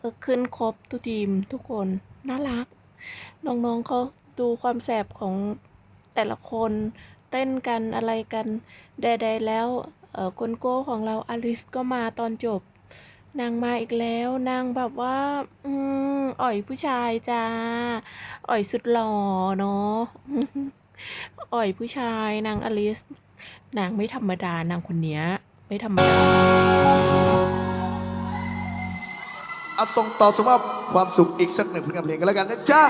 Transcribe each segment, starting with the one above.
เออขึ้นครบทุกทีมทุกคนน่ารัก น้องๆเขาดูความแสบของแต่ละคนเต้นกันอะไรกันใดๆแล้วเออคนโก้ของเราอลิสก็มาตอนจบ นางมาอีกแล้ว นางแบบว่า อืมอ่อยผู้ชายจ้า อ่อยสุดหล่อเนาะอ่อยผู้ชายนางอลิส นางไม่ธรรมดานางคนเนี้ย ไม่ธรรมดา เอาส่งต่อสำหรับความสุขอีกสักหนึ่งผลงานเพลงกันแล้วกันนะจ๊ะ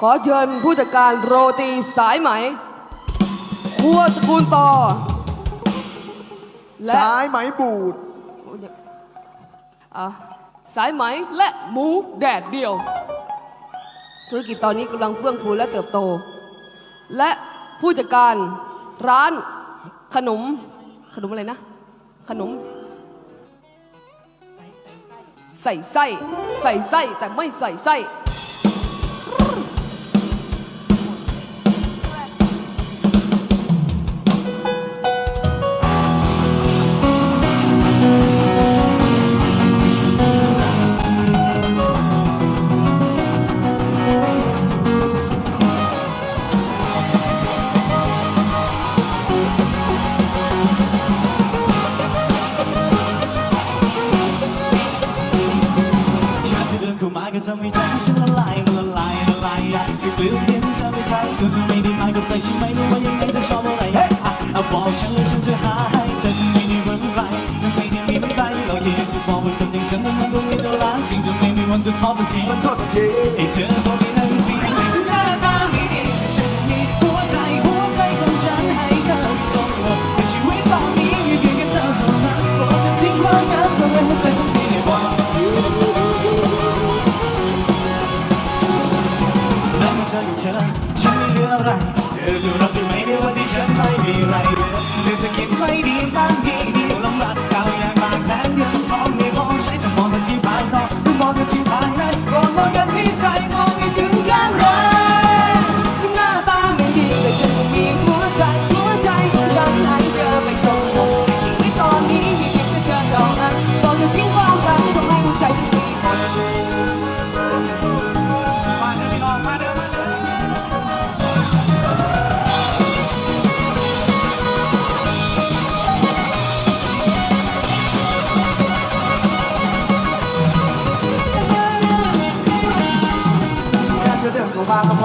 ขอเชิญผู้จัดการโรตีสายไหม ครัวตระกูลต่อ และสายไหมบูด อะสายไหมและหมูแดดเดียว ธุรกิจตอนนี้กำลังเฟื่องฟูและเติบโต และผู้จัดการร้านขนมขนมอะไรนะ ขนม ใส่ไส้ ใส่ไส้ แต่ไม่ใส่ไส้ จะไม่มีวั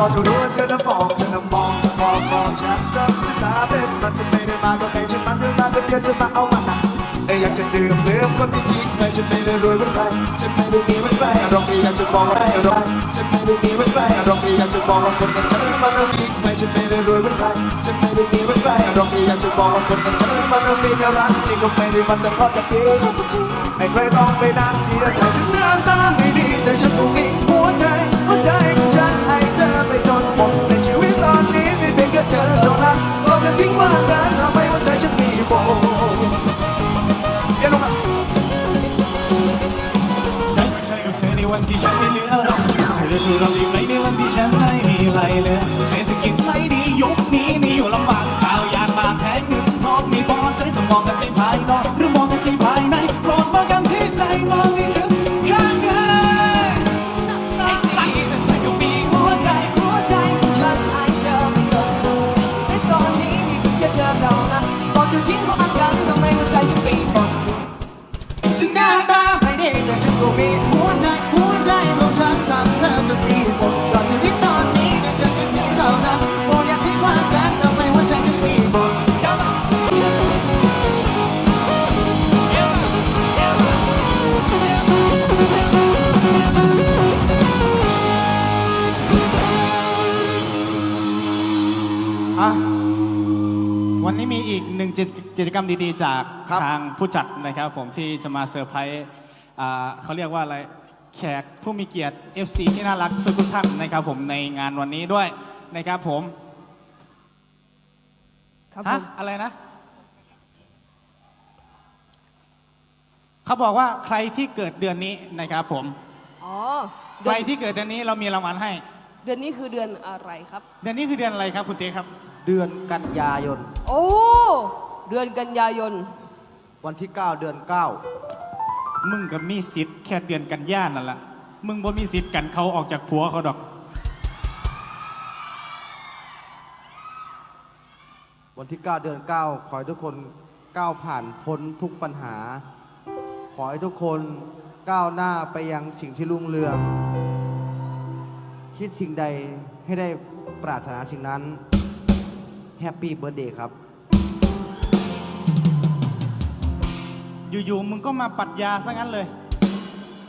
นเข้ามาก็พอจะรู้ว่าเธอจะมองเธอจะมองมองมองฉันจนจะตาเป็นมันจะไม่ได้มาก็ให้ฉันมันเดินมาก็เดียวจะมาเอามันนะเอ้ยอยากจะดื่มเลือมคนที่ทิ้งไปฉันไม่ได้รวยเหมือนใครฉันไม่ได้มีเหมือนใครอารมณ์ที่อยากจะบอกว่าได้อะไรฉันไม่ได้มีเหมือนใครอารมณ์ที่อยากจะบอกว่าคนอย่ฉันมันต้องทิ้งไปฉันไม่ได้รวยเหมือนใครฉันไม่ได้มีเหมือนใครอารมณ์ที่อยากจะบอกว่าคนอย่ฉันมันต้องมีแต่รักจริงก็ไม่ได้มันแต่พอจะเพียงไม่เคยต้องไปนั่งเสียใจถึงหน้าตาไม่ดีแต่ฉันก็มี เพียงแค่เธอเท่านั้นก็จะทิ้งว่ากันทำให้หัวใจฉันมีโบเดี๋ยวลงมานั่งเธอกับเธอในวันที่ฉันไม่เหลืออะไรเธอจะรออยู่ไหนในวันที่ฉันไม่มีอะไรเหลยเศรษฐกิจไม่ดียุคนี้นี่อยู่ลำบากข่าวยากมาแพ้เงินทองมีพอใช้จะมองกันใช้ภายนอก กิจกิจกรรมดีๆ จากครับ ทางผู้จัดนะครับ ผมที่จะมาเซอร์ไพรส์อ่าเขาเรียกว่าอะไรแขกผู้มีเกียรติ FC ที่น่ารักทุกๆท่านนะครับ ผมในงานวันนี้ด้วยนะครับผมครับผฮะมอะไรนะ เขาบอกว่าใครที่เกิดเดือนนี้นะครับผม อ๋อใครที่เกิดเดือนนี้เรามีรางวัลให้ เดือนนี้คือเดือนอะไรครับ เดือนนี้คือเดือนอะไรครับคุณเต้ครับ เดือนกันยายน โอ้ เดือนกันยายน วันที่ 9 เดือนมึงกับมีสิทธิ์แค่เดือนกันยานั่นแหละมึงบ่มีสิทธิ์กันเขาออกจากผัวเขาดอก9วันที่ 9 เดือน 9 ขอให้ทุกคนก้าวผ่านพ้นทุกปัญหา ขอให้ทุกคนก้าวหน้าไปยังสิ่งที่รุ่งเรือง คิดสิ่งใดให้ได้ปรารถนาสิ่งนั้นแฮปปี้เบิร์ดเดย์ครับ อยู่ๆมึงก็มาปรัดยาซะงั้นเลย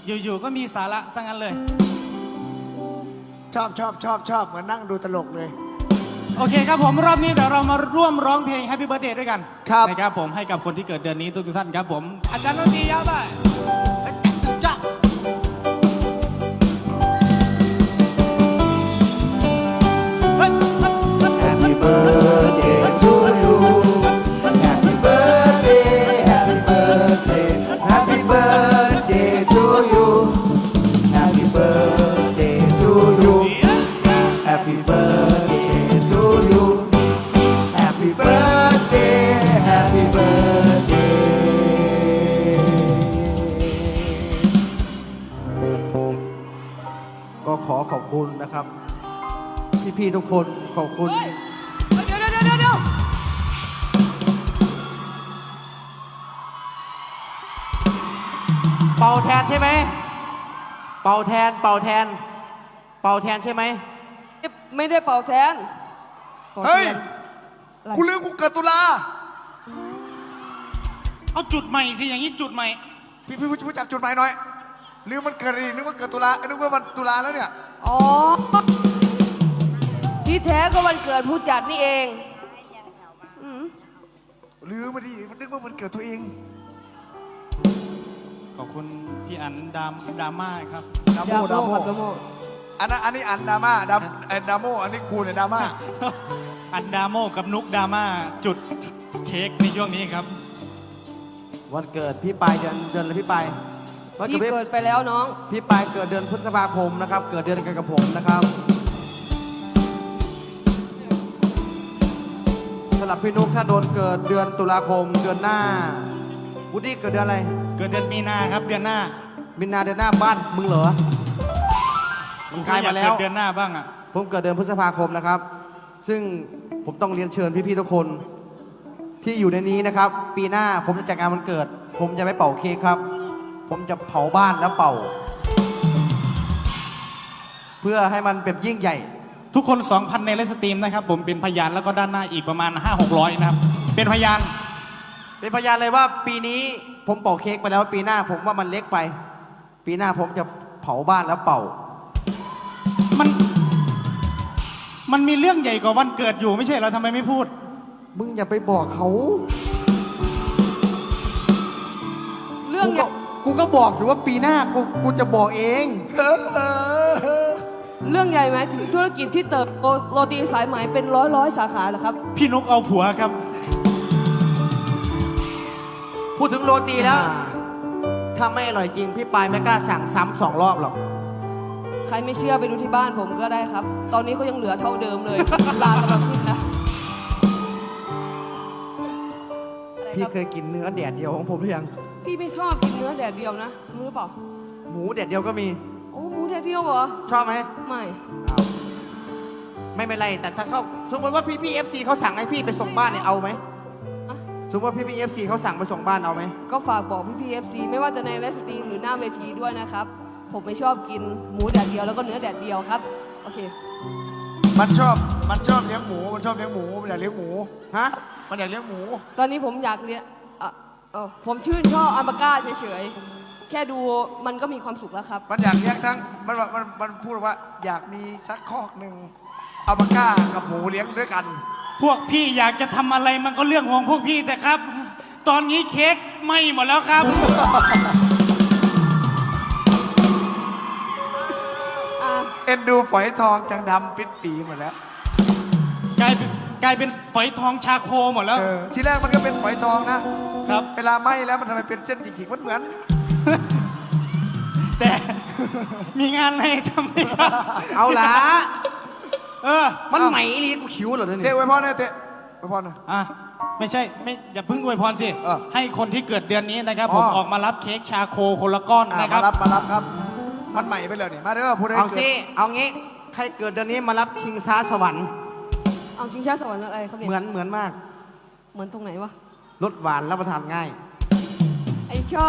อยู่ๆก็มีสาระซะงั้นเลย ชอบชอบชอบชอบเหมือนนั่งดูตลกเลย โอเคครับผมรอบนี้เดี๋ยวเรามาร่วมร้องเพลง Happy Birthday ด้วยกันครับ นะครับผมให้กับคนที่เกิดเดือนนี้ทุกๆท่านครับผม อาจารย์ดนตรียาวไป พี่ๆทุกคนขอบคุณ เฮ้ยเดี๋ยวเดี๋ยวเดี๋ยวเดี๋ยวเดี๋ยวเป่าแทนใช่ไหม เป่าแทน เป่าแทน เป่าแทนใช่ไหม ไม่ได้เป่าแทนป่าแทนเฮ้ย อะไรกูลืมกูเกิดตุลา เอาจุดใหม่สิ อย่างนี้จุดใหม่ พี่พี่ผู้จัดจุดหมายหน่อยลืมมันเกิดอีกนึกว่าเกิดตุลานึกว่ามันตุลาแล้วเนี่ย อ๋อ ที่แท้ก็วันเกิดผู้จัดนี่เองอืมลืมมาดิมันนึกว่ามันเกิดตัวเอง ขอบคุณพี่อันดามดราม่าครับ ดาโมดาดาโมโมครับดาโมอันนั้นอันนี้อันดราม่าดามเอ่อดาโมอันนี้กูเนี่ยดราม่าอันดาโมกับนุกดราม่าจุดเค้กในช่วงนี้ครับ วันเกิดพี่ปายเดือนเดือนอะไรพี่ปายวันพี่เกิดเกิดไปแล้วน้อง พี่ปายเกิดเดือนพฤษภาคมนะครับ เกิดเดือนกันกับผมนะครับำหรับพี่นุ๊กถ้าโดนเกิดเดือนตุลาคมเดือนหน้าวุฒิเกิดเดือนอะไร เกิดเดือนมีนาครับเดือนหน้ามินนาเดือนหน้าบ้านมึงเหรอ มึงกลายมาแล้วอยกเกิดเดือนหน้าบ้างอะ ผมเกิดเดือนพฤษภาคมนะครับ ซึ่งผมต้องเรียนเชิญพี่ๆทุกคน ที่อยู่ในนี้นะครับ ปีหน้าผมจะจัดงานวันเกิด ผมจะไม่เป่าเค้กครับ ผมจะเผาบ้านแล้วเป่า เพื่อให้มันเป็นยิ่งใหญ่ ทุกคน 2,000 ในไลฟ์สตรีมนะครับ ผมเป็นพยานแล้วก็ด้านหน้าอีกประมาณ 5-600 นะครับ เป็นพยานเป็นพยานเลยว่าปีนี้ผมเป่าเค้กไปแล้วปีหน้าผมว่ามันเล็กไป ปีหน้าผมจะเผาบ้านแล้วเป่า มัน มันมีเรื่องใหญ่กว่าวันเกิดอยู่ไม่ใช่เหรอทำไมไม่พูด มึงอย่าไปบอกเขาเรื่องกูเนี่ก็ยกูก็บอกอยู่ว่าปีหน้ากูกูจะบอกเอง เรื่องใหญ่ไหมถึงธุรกิจที่เติบโตโรตีสายไหมเป็นร้อยร้อยสาขาเหรอครับ พี่นุกเอาผัวครับ พูดถึงโรตีแล้ว ถ้าไม่อร่อยจริง พี่ปายไม่กล้าสั่งซ้ำสองรอบหรอก ใครไม่เชื่อไปดูที่บ้านผมก็ได้ครับ ตอนนี้ก็ยังเหลือเท่าเดิมเลย ลากำลังขึ้นนะอะไรพี่ครับเคยกินเนื้อแดดเดียวของผมหรือยัง พี่ไม่ชอบกินเนื้อแดดเดียวนะรู้หรือเปล่า หมูแดดเดียวก็มี โอ้หมูแดดเดียวเหรอ ชอบไหมไม่ อ้าวไม่เป็นไร แต่ถ้าเขาสมมติว่าพี่พี่เอฟซีเขาสั่งให้พี่ไปส่งบ้านเนี่ยเอาไหมอะ สมมติว่าพี่พี่เอฟซีเขาสั่งไปส่งบ้านเอาไหมก็ฝากบอกพี่พีเอฟซีไม่ว่าจะในเลสตรีมหรือหน้าเวทีด้วยนะครับ ผมไม่ชอบกินหมูแดดเดียวแล้วก็เนื้อแดดเดียวครับ โอเค มันชอบ มันชอบเลี้ยงหมู มันชอบเลี้ยงหมู มันอยากเลี้ยงหมู ฮะ มันอยากเลี้ยงหมู ตอนนี้ผมอยากเรียนอะเออผมชื่นชอบอัลปาก้าเฉยๆ แค่ดูมันก็มีความสุขแล้วครับ มันอยากเลี้ยงทั้งมันบอกมันมันพูดว่าอยากมีสักคอกหนึ่งเอาปาก้ากับหมูเลี้ยงด้วยกัน พวกพี่อยากจะทำอะไรมันก็เรื่องของพวกพี่แต่ครับ ตอนนี้เค้กไหม่หมดแล้วครับ อะเอ็นดูฝอยทองจังดำปิดปีหมดแล้วกลายเป็นกลายเป็นฝอยทองชาโคหมดแล้วเออทีแรกมันก็เป็นฝอยทองนะครับ เวลาไหม้แล้วมันทำไมเป็นเส้นหยิกๆมันเหมือน แต่มีงานอะไรทำไหมครับเอาละเออมันไหมอีหลีกูคิ้วเหรอเนี่ยเตะไว้พ่อเนี่ยเตะไไปพรหน่อย อะไม่ใช่ไม่อย่าเพิ่งอวยพรสิ เออให้คนที่เกิดเดือนนี้นะครับอ๋อผมออกมารับเค้กชาโคคนละก้อนอะนะคมารับรับมารับครับ มันใหม่ไปเลยนี่มาเด้อผู้ใดเอาเกิสิดเอางี้ ใครเกิดเดือนนี้มารับชิงช้าสวรรค์ เอาชิงช้าสวรรค์อะไรครับเนี่ยเหมือนเหมือนมาก เหมือนตรงไหนวะ รสหวานรับประทานง่าย ไอชอบ